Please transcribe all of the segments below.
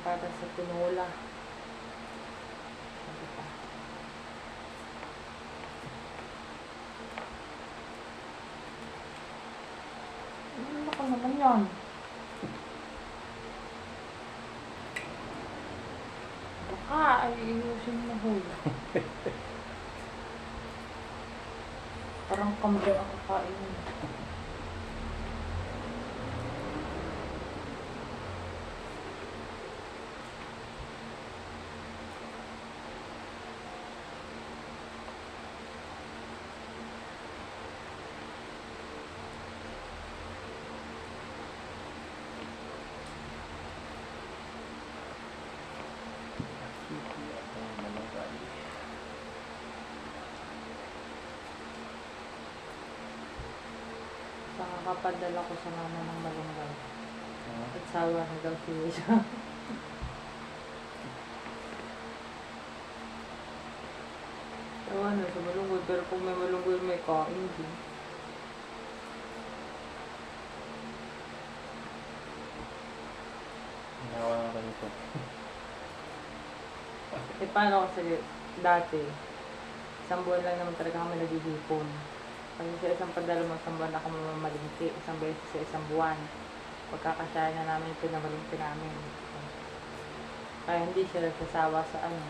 para sa tinola. Ano ka naman yan? Baka ay iusin mo hula. Parang kambing ang kakain kakapadala ko sa mama ng malunggay. At sawa na daw siya. Tawa na sa malunggoy, pero kung may malunggoy may kain din. Nawa na kami po. Eh paano kasi dati, isang buwan lang naman talaga kami naghihipon. Kasi sa isang padala mo, isang buwan ako mamamalingki, isang beses sa isang buwan. Pagkakasyahan na namin ito na malingki namin. Kaya hindi siya nagsasawa sa ano,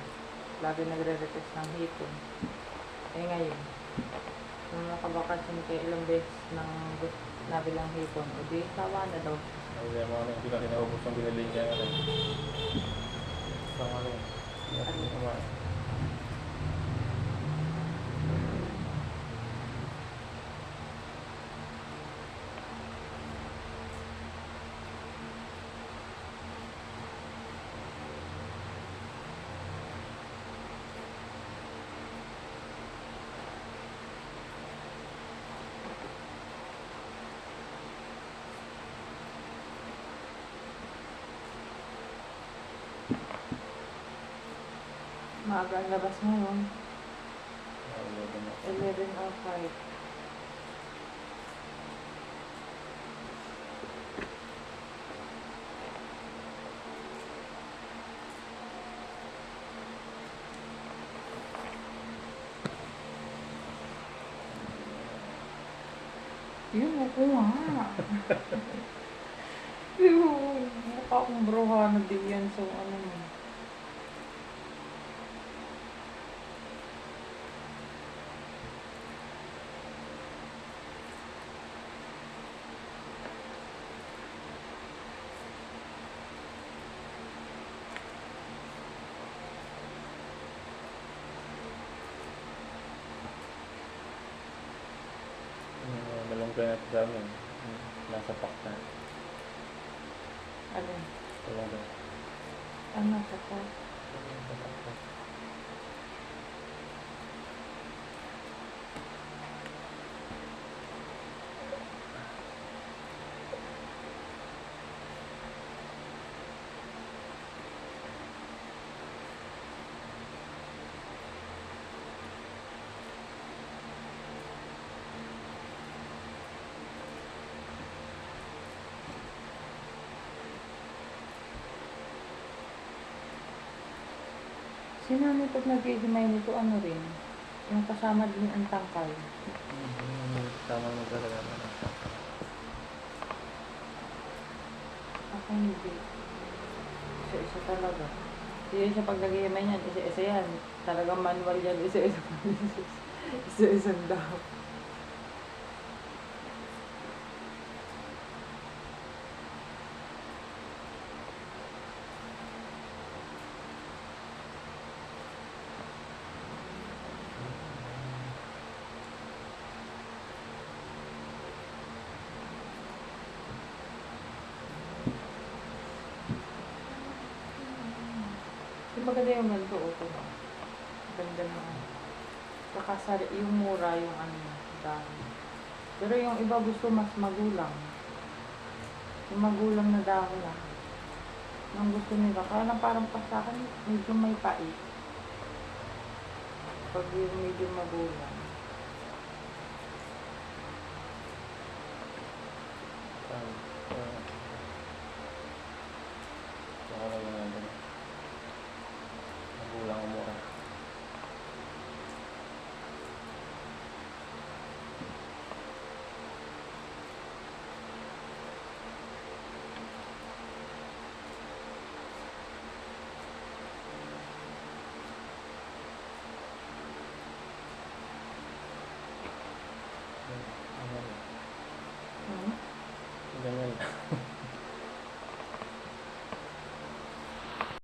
lagi nagre-request ng hipon. Eh ngayon, nung nakabakasyon kayo ilang beses ng nabilang hipon, o di sawa na daw siya. Ay, mga mga hindi na kinaubos ang binili niya ngayon. Sa mga rin. Ano? Maaga ang labas ngayon, Ay, 11.05. Yun, ako nga. Yun, mukha akong bruha na din yan sa ano mo. Yung malunggay na sa amin. Nasa pakta. Ano? Malunggay. Ano sa ko? Nasa pakta. Sino nito nagigimay nito ano rin? Yung kasama din ang tangkay. Hmm, Tama mo talaga na. Ako hindi. Isa-isa talaga. Siya pag nagihimay niyan, isa-isa yan. Talagang manual yan, isa-isa. Isa-isang daw. Maganda yung ganito, okay ba? Ganda na. Saka sa, yung mura, yung ano, dahon. Pero yung iba gusto mas magulang. Yung magulang na dahon lang. Ang gusto nila. Kaya lang parang pa sa akin, medyo may pait. Pag yung medyo magulang.